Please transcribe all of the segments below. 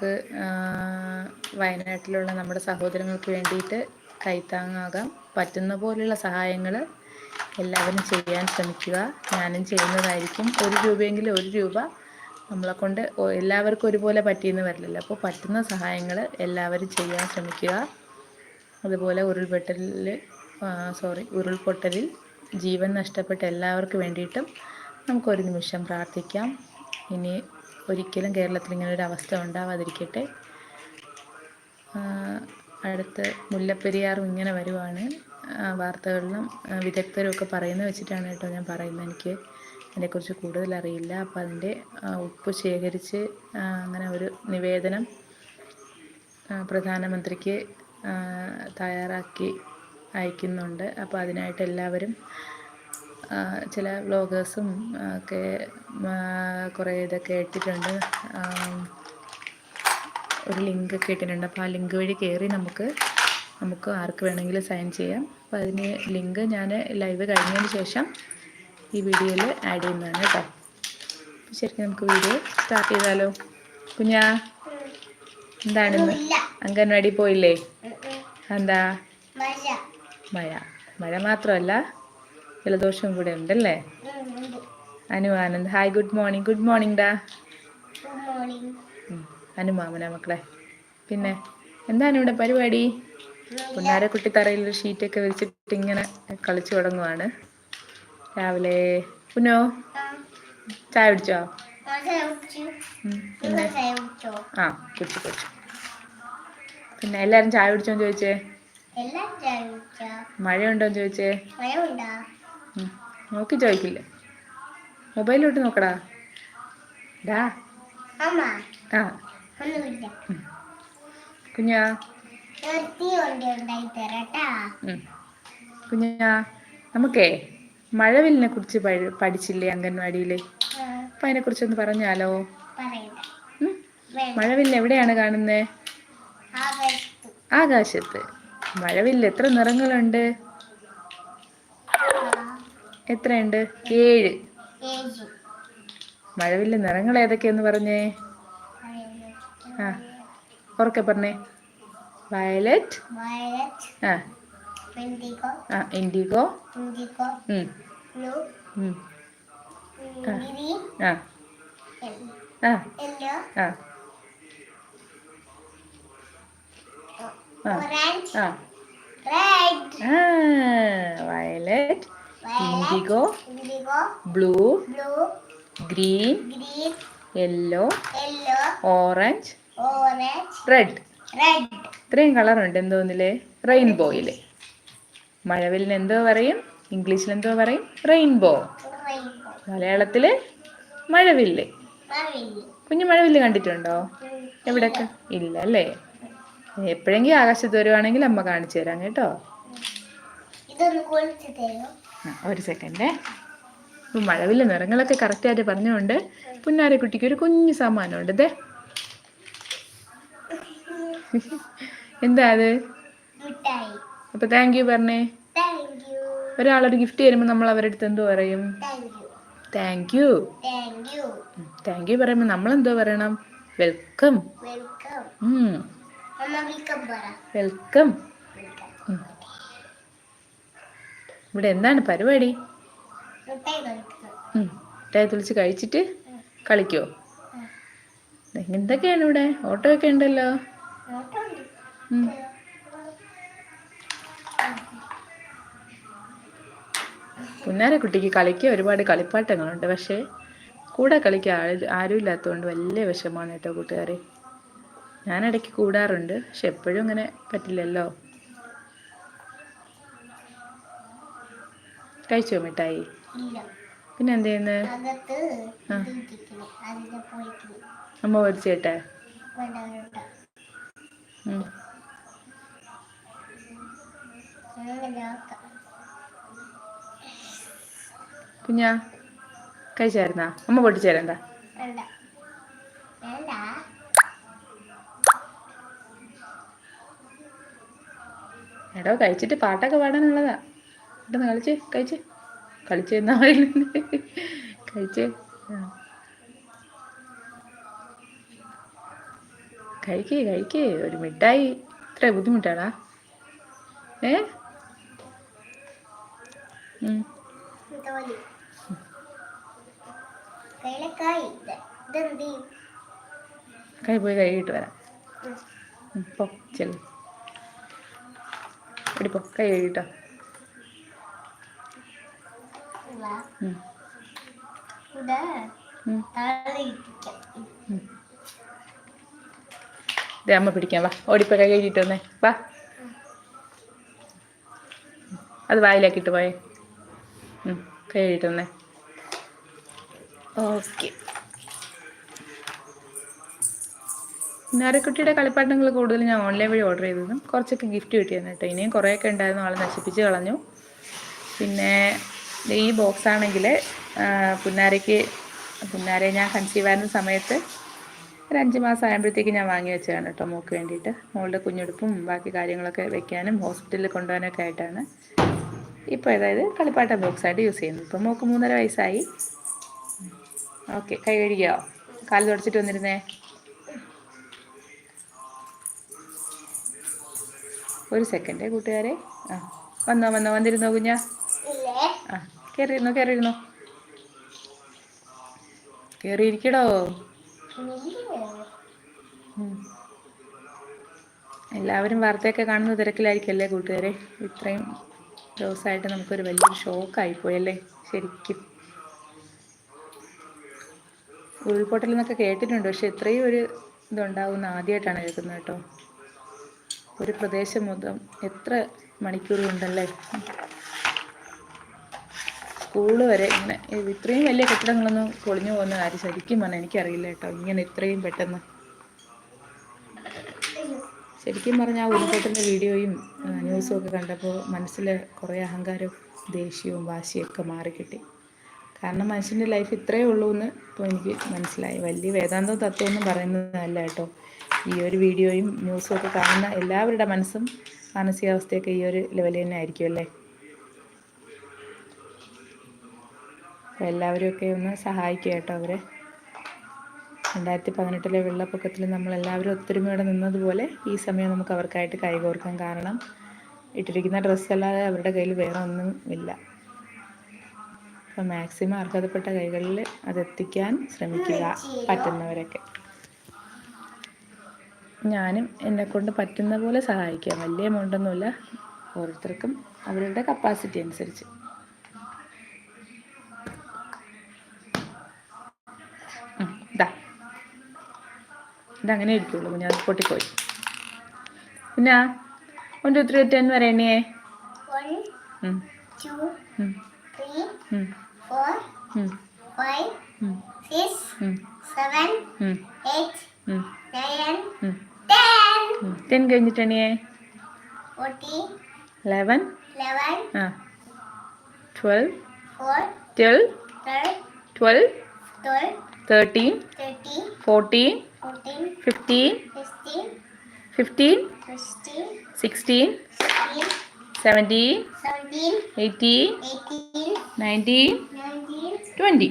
നമുക്ക് വയനാട്ടിലുള്ള നമ്മുടെ സഹോദരങ്ങൾക്ക് വേണ്ടിയിട്ട് കൈത്താങ്ങാകാം. പറ്റുന്ന പോലെയുള്ള സഹായങ്ങൾ എല്ലാവരും ചെയ്യാൻ ശ്രമിക്കുക. ഞാനും ചെയ്യുന്നതായിരിക്കും. ഒരു രൂപയെങ്കിലും ഒരു രൂപ നമ്മളെ കൊണ്ട് എല്ലാവർക്കും ഒരുപോലെ പറ്റിയെന്ന് വരില്ലല്ലോ. അപ്പോൾ പറ്റുന്ന സഹായങ്ങൾ എല്ലാവരും ചെയ്യാൻ ശ്രമിക്കുക. അതുപോലെ ഉരുൾപൊട്ടലിൽ സോറി ഉരുൾപൊട്ടലിൽ ജീവൻ നഷ്ടപ്പെട്ട എല്ലാവർക്കും വേണ്ടിയിട്ടും നമുക്കൊരു നിമിഷം പ്രാർത്ഥിക്കാം. ഇനി ഒരിക്കലും കേരളത്തിൽ ഇങ്ങനെ ഒരു അവസ്ഥ ഉണ്ടാവാതിരിക്കട്ടെ അടുത്ത് മുല്ലപ്പെരിയാറും ഇങ്ങനെ വരുവാണ്. വാർത്തകളിലും വിദഗ്ധരും ഒക്കെ പറയുന്നത് വെച്ചിട്ടാണ് കേട്ടോ ഞാൻ പറയുന്നത്. എനിക്ക് അതിനെക്കുറിച്ച് കൂടുതൽ അറിയില്ല. അപ്പോൾ അതിന്റെ ഉപ്പ് ശേഖരിച്ച് അങ്ങനെ ഒരു നിവേദനം പ്രധാനമന്ത്രിക്ക് തയ്യാറാക്കി അയക്കുന്നുണ്ട്. അപ്പോൾ അതിനായിട്ട് എല്ലാവരും ചില വ്ളോഗേഴ്സും ഒക്കെ കുറേ ഇതൊക്കെ ഇട്ടിട്ടുണ്ട്. ഒരു ലിങ്ക് ഒക്കെ ഇട്ടിട്ടുണ്ട്. അപ്പോൾ ആ ലിങ്ക് വഴി കയറി നമുക്ക് നമുക്ക് ആർക്ക് വേണമെങ്കിലും സൈൻ ചെയ്യാം. അപ്പോൾ അതിന് ലിങ്ക് ഞാൻ ലൈവ് കഴിഞ്ഞതിന് ശേഷം ഈ വീഡിയോയിൽ ആഡ് ചെയ്യുന്നതാണ് കേട്ടോ. ശരിക്കും നമുക്ക് വീഡിയോ സ്റ്റാർട്ട് ചെയ്താലോ? കുഞ്ഞാ എന്താണ് അംഗൻവാടി പോയില്ലേ? എന്താ? മഴ. മഴ മാത്രമല്ല ജലദോഷം കൂടെ ഉണ്ടല്ലേ? Anu Anand. Hi good morning good morning ഡാ. അനുമാമന മക്കളെ. പിന്നെ എന്താണ് ഇവിടെ പരിപാടി? കുട്ടി തറയിൽ ഒരു ഷീറ്റൊക്കെ വെച്ചിട്ട് ഇങ്ങനെ കളിച്ചു തുടങ്ങുവാണ്. രാവിലെ പുനോ ചായ കുടിച്ചോ? പിന്നെ? ആ കുടിച്ചു കുടിച്ചു. പിന്നെ എല്ലാരും ചായ കുടിച്ചോന്ന് ചോദിച്ചേ? മഴയുണ്ടോന്ന് ചോദിച്ചേ? നോക്കി ചോദിക്കില്ലേ? മൊബൈലോട്ട് നോക്കടാ. ഡാ. ആ. കുഞ്ഞാ. കുഞ്ഞാ നമുക്കേ മഴവില്ലിനെ കുറിച്ച് പഠിച്ചില്ലേ അംഗൻവാടിയിൽ അപ്പൊ അതിനെ കുറിച്ച് ഒന്ന് പറഞ്ഞാലോ മഴവില്ല് എവിടെയാണ് കാണുന്നത് ആകാശത്ത്. മഴവില്ല് എത്ര നിറങ്ങളുണ്ട്? എത്രയുണ്ട്? ഏഴ്. മഴവില്ല. നിറങ്ങൾ ഏതൊക്കെയെന്ന് പറഞ്ഞേ? ആ ഉറക്കെ പറഞ്ഞേ. വയലറ്റ്. ആ. ആ ഇൻഡിഗോ. ആ. ആ. ആ. ആ violet. Indigo blue blue green yellow yellow orange orange red. Red. ഇത്രയും കളർ ഉണ്ട് എന്തോന്നില്ലേ റെയിൻബോയിൽ. മഴവിൽ എന്തോ പറയും? ഇംഗ്ലീഷിൽ എന്തോ പറയും? റെയിൻബോ. മലയാളത്തിൽ മഴവില്ല്. കുഞ്ഞു മഴവില്ല് കണ്ടിട്ടുണ്ടോ? എവിടെയൊക്കെ? ഇല്ല അല്ലേ എപ്പോഴെങ്കിലും ആകാശത്ത് വരുവാണെങ്കിൽ അമ്മ കാണിച്ചു തരാം കേട്ടോ. ഒരു സെക്കൻഡ് ഇപ്പം മഴവില്ല നിറങ്ങളൊക്കെ കറക്റ്റായിട്ട് പറഞ്ഞുകൊണ്ട് കുട്ടിക്ക് ഒരു കുഞ്ഞു സമ്മാനമുണ്ട്. ഇതേ എന്താ അത്? അപ്പൊ താങ്ക് യു പറഞ്ഞേ. ഒരാളൊരു ഗിഫ്റ്റ് തരുമ്പോൾ നമ്മൾ അവരുടെ അടുത്ത് എന്തോ പറയും? താങ്ക് യു താങ്ക് യു പറയുമ്പോൾ നമ്മൾ എന്തോ പറയണം? വെൽക്കം വെൽക്കം ഇവിടെ എന്താണ് പരിപാടി? മിഠായി തുളിച്ച് കഴിച്ചിട്ട് കളിക്കോ? എന്തൊക്കെയാണ് ഇവിടെ? ഓട്ടോ ഒക്കെ ഉണ്ടല്ലോ കുട്ടിക്ക് കളിക്കാൻ ഒരുപാട് കളിപ്പാട്ടങ്ങളുണ്ട്. പക്ഷേ കൂടെ കളിക്കാൻ ആരും ഇല്ലാത്തതുകൊണ്ട് വലിയ വിഷമമാണ് കേട്ടോ കൂട്ടുകാരെ. ഞാനിടയ്ക്ക് കൂടാറുണ്ട്. പക്ഷെ എപ്പോഴും അങ്ങനെ പറ്റില്ലല്ലോ. കഴിച്ചോ മിഠായി? പിന്നെ എന്ത് ചെയ്യുന്നത് അമ്മ പൊരിച്ചേട്ടെ? കുഞ്ഞാ കഴിച്ചായിരുന്നാ? അമ്മ പൊട്ടിച്ചേരണ്ട. എടോ കഴിച്ചിട്ട് പാട്ടൊക്കെ പാടാനുള്ളതാ. പെട്ടെന്ന് കളിച്ച് കഴിച്ച്. കളിച്ച് എന്നാളിൽ കഴിച്ച്. കഴിക്കേ കഴിക്കേ. ഒരു മിഠായി. ഇത്ര ബുദ്ധിമുട്ടാടാ. ഏ? കൈ പോയി കഴുകിയിട്ട് വരാം. പോ ചെല്ലു. ഇടിപ്പോ കൈ കഴുകിട്ടോ വാ. ഉം, ഇവിടെ ഉം, താഴെ ഇരിക്കാം ഉം. ദേ അമ്മ പിടിക്കാം വാ. ഓടിപ്പോ കൈ കഴുകിയിട്ട് വന്നേ. വാ. അത് വായിലാക്കിയിട്ട് പോയേ. കൈ വന്നേ. ഓക്കെ. നരക്കുട്ടിയുടെ കളിപ്പാട്ടങ്ങൾ കൂടുതൽ ഞാൻ ഓൺലൈൻ വഴി ഓർഡർ ചെയ്തതും കുറച്ചൊക്കെ ഗിഫ്റ്റ് കിട്ടിയാണ് കേട്ടോ. ഇനിയും കുറേയൊക്കെ ഉണ്ടായിരുന്നു. ആൾ നശിപ്പിച്ച് കളഞ്ഞു. പിന്നെ ഈ ബോക്സ് ആണെങ്കിൽ പുന്നാരയ്ക്ക് പുന്നാരെ ഞാൻ കൺസീവ് ആയിരുന്ന സമയത്ത് ഒരു അഞ്ച് മാസം ആയപ്പോഴത്തേക്ക് ഞാൻ വാങ്ങി വെച്ചതാണ് കേട്ടോ മോക്ക് വേണ്ടിയിട്ട്. മോളുടെ കുഞ്ഞെടുപ്പും ബാക്കി കാര്യങ്ങളൊക്കെ വെക്കാനും ഹോസ്പിറ്റലിൽ കൊണ്ടുപോകാനൊക്കെ ആയിട്ടാണ്. ഇപ്പോൾ അതായത് കളിപ്പാട്ട ബോക്സ് ആയിട്ട് യൂസ് ചെയ്യുന്നത് ഇപ്പോൾ മോൾക്ക് മൂന്നര വയസ്സായി. ഓക്കെ കൈ കഴുകിയോ? കാൽ തുടച്ചിട്ട് വന്നിരുന്നേ? ഒരു സെക്കൻഡേ കൂട്ടുകാരെ. ആ വന്നോ വന്നോ വന്നിരുന്നോ കുഞ്ഞാ? കയറിയിരുന്നോ കയറിയിരുന്നോ കയറിയിരിക്കടോ ഉം. എല്ലാവരും വാർത്തയൊക്കെ കാണുന്ന തിരക്കിലായിരിക്കല്ലേ കൂട്ടുകാരെ? ഇത്രയും ദിവസമായിട്ട് നമുക്കൊരു വലിയൊരു ഷോക്കായിപ്പോയല്ലേ ശരിക്കും. ഉരുൾപൊട്ടൽ എന്നൊക്കെ കേട്ടിട്ടുണ്ട് പക്ഷെ ഇത്രയും ഒരു ഇതുണ്ടാവുന്ന ആദ്യമായിട്ടാണ് കേൾക്കുന്നത് കേട്ടോ. ഒരു പ്രദേശം മൊത്തം എത്ര മണിക്കൂറുണ്ടല്ലേ സ്കൂൾ വരെ ഇങ്ങനെ ഇത്രയും വലിയ കെട്ടിടങ്ങളൊന്നും പൊളിഞ്ഞു പോകുന്ന കാര്യം ശരിക്കും പറഞ്ഞാൽ എനിക്കറിയില്ല കേട്ടോ. ഇങ്ങനെ ഇത്രയും പെട്ടെന്ന്. ശരിക്കും പറഞ്ഞാൽ ആ ഉരുൾപൊട്ടലിന്റെ വീഡിയോയും ന്യൂസും ഒക്കെ കണ്ടപ്പോൾ മനസ്സിൽ കുറേ അഹങ്കാരവും ദേഷ്യവും വാശിയൊക്കെ മാറിക്കിട്ടി. കാരണം മനുഷ്യന്റെ ലൈഫ് ഇത്രയേ ഉള്ളൂ എന്ന് ഇപ്പോൾ എനിക്ക് മനസ്സിലായി. വലിയ വേദാന്ത തത്വമൊന്നും പറയുന്നതല്ല കേട്ടോ. ഈ ഒരു വീഡിയോയും ന്യൂസും ഒക്കെ കാണുന്ന എല്ലാവരുടെ മനസ്സും മാനസികാവസ്ഥയൊക്കെ ഈ ഒരു ലെവലിൽ തന്നെ ആയിരിക്കും അല്ലേ? അപ്പോൾ എല്ലാവരും ഒക്കെ ഒന്ന് സഹായിക്കുക കേട്ടോ അവരെ. രണ്ടായിരത്തി പതിനെട്ടിലെ വെള്ളപ്പൊക്കത്തിൽ നമ്മളെല്ലാവരും ഒത്തൊരുമയോടെ നിന്നതുപോലെ ഈ സമയം നമുക്ക് അവർക്കായിട്ട് കൈകോർക്കാൻ കാരണം ഇട്ടിരിക്കുന്ന ഡ്രസ്സല്ലാതെ അവരുടെ കയ്യിൽ വേറെ ഒന്നും ഇല്ല. അപ്പം മാക്സിമം അർഹതപ്പെട്ട കൈകളിൽ അതെത്തിക്കാൻ ശ്രമിക്കുക പറ്റുന്നവരൊക്കെ. ഞാനും എന്നെ കൊണ്ട് പറ്റുന്ന പോലെ സഹായിക്കാം. വലിയ എമൗണ്ടൊന്നുമില്ല ഓരോരുത്തർക്കും അവരുടെ കപ്പാസിറ്റി അനുസരിച്ച് ഉം, ഇതാ ഇതങ്ങനെ ഇരിക്കുള്ളൂ. കുഞ്ഞാ പൊട്ടിപ്പോയി. പിന്നെ വൺ ടു ത്രീ ടെൻ വരെ എണ്ണിയേ? ടെൻ. കഴിഞ്ഞിട്ട് എണ്ണിയേ? ലെവൻ ആ. Twelve twelve thirteen fourteen fifteen sixteen seventeen eighteen nineteen twenty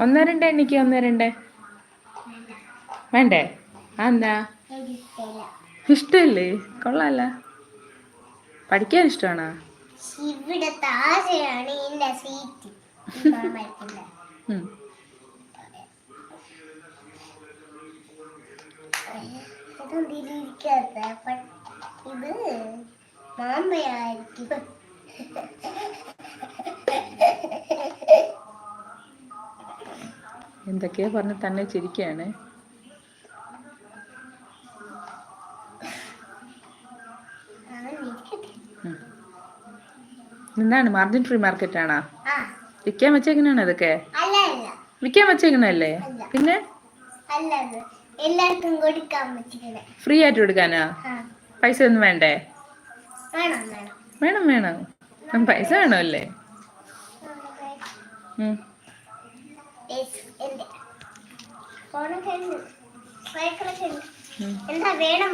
ഒന്ന് രണ്ട് എണ്ണിക്ക് ഒന്ന് രണ്ട്? വേണ്ടേ? ആ എന്താ ഇഷ്ടമല്ലേ കൊള്ളാല്ല. പഠിക്കാൻ ഇഷ്ടമാണോ? ഇവിടെ താഴെയാണ് എന്റെ സീറ്റ് ഇത് മാമ്പയായിരിക്കും. എന്തൊക്കെയോ പറഞ്ഞ് തന്നെ ചിരിക്കുകയാണ് നിന്നാണ് എന്താണ് മാർജിൻ ഫ്രീ മാർക്കറ്റ് ആണോ വിൽക്കാൻ വെച്ചേക്കണാണ് അതൊക്കെ വിൽക്കാൻ വെച്ചേക്കണല്ലേ പിന്നെ? അല്ല എല്ലാവർക്കും കൊടുക്കാൻ പറ്റില്ല ഫ്രീ ആയിട്ട് കൊടുക്കാനാ? പൈസ ഒന്നും വേണ്ടേ? വേണം വേണം. പൈസ വേണം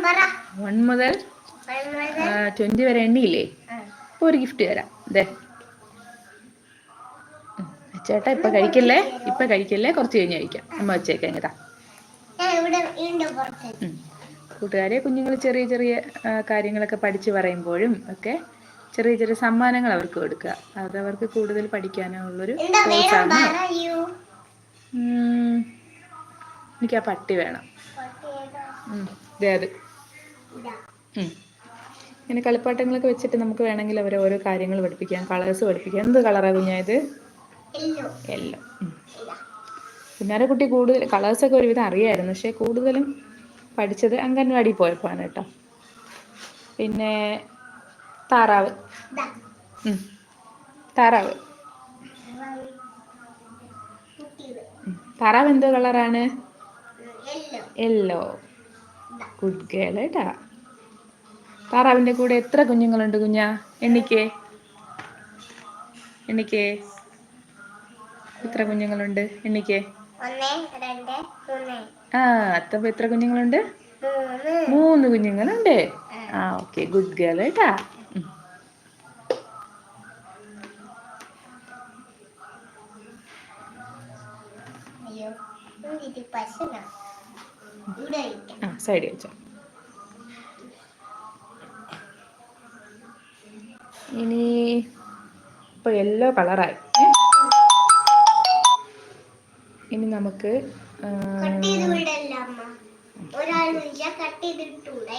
പറ. വൺ മുതൽ ട്വന്റി വരെ എണ്ണിയില്ലേ? ഇപ്പൊ ഒരു ഗിഫ്റ്റ് തരാം. ഉം, ചേട്ടാ ഇപ്പൊ കഴിക്കല്ലേ? ഇപ്പൊ കഴിക്കല്ലേ? കുറച്ച് കഴിഞ്ഞ് കഴിക്കാം. അമ്മ വെച്ചേക്കാം ഉം. കൂട്ടുകാരെ കുഞ്ഞുങ്ങൾ ചെറിയ ചെറിയ കാര്യങ്ങളൊക്കെ പഠിച്ചു പറയുമ്പോഴും ഒക്കെ ചെറിയ ചെറിയ സമ്മാനങ്ങൾ അവർക്ക് കൊടുക്കുക. അത് അവർക്ക് കൂടുതൽ പഠിക്കാനുള്ളൊരു പ്രോത്സാഹനം. എനിക്ക് ആ പട്ടി വേണം. അത്. ഇങ്ങനെ കളിപ്പാട്ടങ്ങളൊക്കെ വെച്ചിട്ട് നമുക്ക് വേണമെങ്കിൽ അവരെ ഓരോ കാര്യങ്ങൾ പഠിപ്പിക്കാം. കളേഴ്സ് പഠിപ്പിക്കാം. എന്ത് കളറാണ് കുഞ്ഞായത് യെല്ലോ. ആ കുട്ടി കൂടുതൽ കളേഴ്സൊക്കെ ഒരുവിധം അറിയായിരുന്നു. പക്ഷേ കൂടുതലും പഠിച്ചത് അംഗൻവാടി പോയപ്പോഴാണ് കേട്ടോ. പിന്നെ താറാവ്. താറാവ്. താറാവ് എന്തോ കളറാണ്? യെല്ലോ. ഗുഡ് ഗേൾ കേട്ടാ താറാവിന്റെ കൂടെ എത്ര കുഞ്ഞുങ്ങളുണ്ട് കുഞ്ഞാ? എണ്ണിക്കേ. എണ്ണിക്കേ. എത്ര കുഞ്ഞുങ്ങളുണ്ട്? എണ്ണിക്കേ. ആ അത്തപ്പോ എത്ര കുഞ്ഞുങ്ങളുണ്ട്? മൂന്ന്. കുഞ്ഞുങ്ങളുണ്ട്. ആ ഓക്കെ. ഗുഡ് ഗേൾ കേട്ടാ സൈഡ് ആ സൈഡിൽ വെച്ചോ. ഇനി ഇപ്പൊ യെല്ലോ കളറായി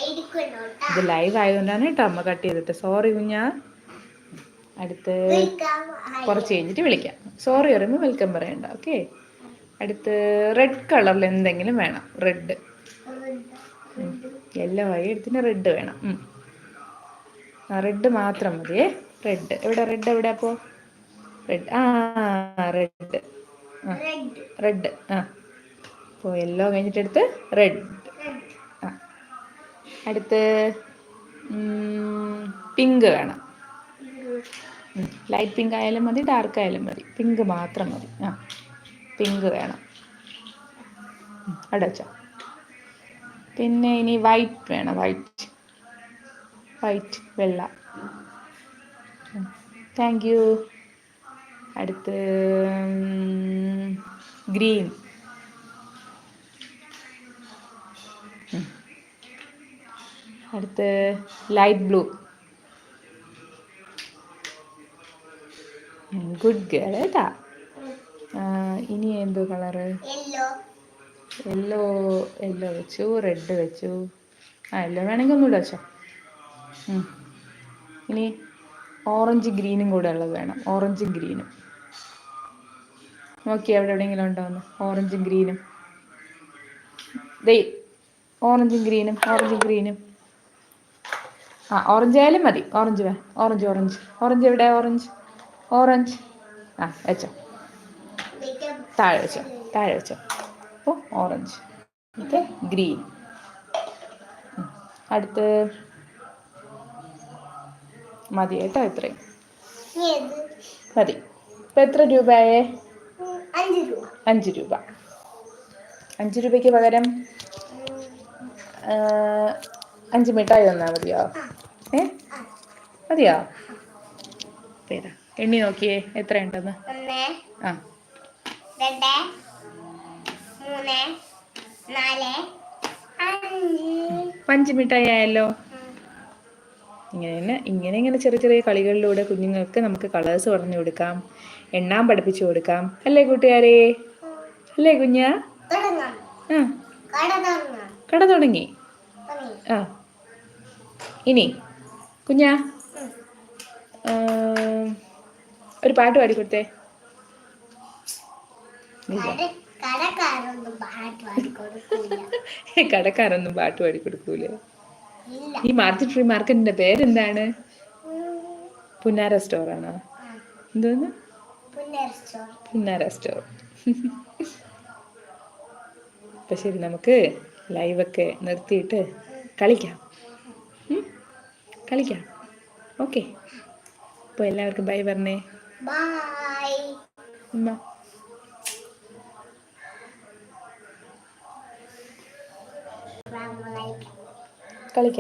ഇരിക്കണോ ഇത് ലൈവ് ആയതുകൊണ്ടാണ് കേട്ടോ അമ്മ കട്ട് ചെയ്തിട്ട്. സോറി കുഞ്ഞാ. അടുത്ത് കുറച്ച് കഴിഞ്ഞിട്ട് വിളിക്കാം. സോറി പറയുമ്പോൾ വെൽക്കം പറയണ്ട. ഓക്കെ അടുത്ത് റെഡ് കളറിൽ എന്തെങ്കിലും വേണം. റെഡ് യെല്ലോ ആയി എടുത്തിന് റെഡ് വേണം. ആ റെഡ് മാത്രം മതിയേ. റെഡ് എവിടെ? റെഡ് എവിടെ അപ്പോൾ റെഡ് ആ റെഡ് റെഡ് ആ. അപ്പോൾ യെല്ലോ കഴിഞ്ഞിട്ട് എടുത്ത് റെഡ് ആ. അടുത്ത് പിങ്ക് വേണം. ലൈറ്റ് പിങ്ക് ആയാലും മതി ഡാർക്ക് ആയാലും മതി. പിങ്ക് മാത്രം മതി. ആ. പിങ്ക് വേണം. അവിടെ വെച്ചോ. പിന്നെ ഇനി വൈറ്റ് വേണം വൈറ്റ് വൈറ്റ് വെള്ള. താങ്ക് യു അടുത്ത് ഗ്രീൻ. അടുത്ത് ലൈറ്റ് ബ്ലൂ. ഗുഡ് ഗേൾ കേട്ടാ ഇനി എന്ത് കളറ്? യെല്ലോ യെല്ലോ വെച്ചു റെഡ് വെച്ചു. ആ യെല്ലോ വേണമെങ്കിൽ ഒന്നുകൂടെ വെച്ചോ. ഇനി ഓറഞ്ച് ഗ്രീനും കൂടെ ഉള്ളത് വേണം. ഓറഞ്ചും ഗ്രീനും നോക്കിയേ എവിടെ എവിടെയെങ്കിലും ഉണ്ടോന്ന്. ഓറഞ്ചും ഗ്രീനും ദേ ഓറഞ്ചും ഗ്രീനും ഓറഞ്ചും ഗ്രീനും ആ ഓറഞ്ച് ആയാലും മതി. ഓറഞ്ച് വേ ഓറഞ്ച് ഓറഞ്ച് ഓറഞ്ച് എവിടെ? ഓറഞ്ച് ഓറഞ്ച് ആ വെച്ചോ. താഴെ വെച്ചോ താഴെ വെച്ചോ. അപ്പോൾ ഓറഞ്ച് ഓക്കെ ഗ്രീൻ അടുത്ത് മതി കേട്ടോ ഇത്രയും. മതി. ഇപ്പം എത്ര രൂപയായേ? അഞ്ച് രൂപ. അഞ്ച് രൂപയ്ക്ക് പകരം അഞ്ച് മിഠായി തന്നാൽ മതിയോ? ഏ? മതിയോ? തരാ. എണ്ണി നോക്കിയേ എത്ര ഉണ്ടെന്ന്. ആ. അഞ്ച്. മിഠായി ആയല്ലോ? ഇങ്ങനെ തന്നെ ഇങ്ങനെ ഇങ്ങനെ ചെറിയ ചെറിയ കളികളിലൂടെ കുഞ്ഞുങ്ങൾക്ക് നമുക്ക് കളേഴ്സ് പറഞ്ഞു കൊടുക്കാം. എണ്ണാൻ പഠിപ്പിച്ചു കൊടുക്കാം. അല്ലേ കൂട്ടുകാരെ? അല്ലേ കുഞ്ഞ? കട തുടങ്ങി ആ. ഇനി കുഞ്ഞ ഒരു പാട്ട് പാടിക്കൊടുത്തേ. കട കടക്കാരൊന്നും പാട്ട് പാടി കൊടുക്കൂല ഈ മാർക്കറ്റ് ഫ്രീ മാർക്കറ്റിന്റെ പേരെന്താണ്. പുന്നാര സ്റ്റോറാണോ? ആണോ എന്തോന്ന്? പുന്നാര സ്റ്റോർ. അപ്പം ശരി നമുക്ക് ലൈവൊക്കെ നിർത്തിയിട്ട് കളിക്കാം? കളിക്കാം. ഓക്കെ അപ്പോൾ എല്ലാവർക്കും ബൈ പറഞ്ഞേ. ബൈ ഉമ്മ. കളിക്കാം.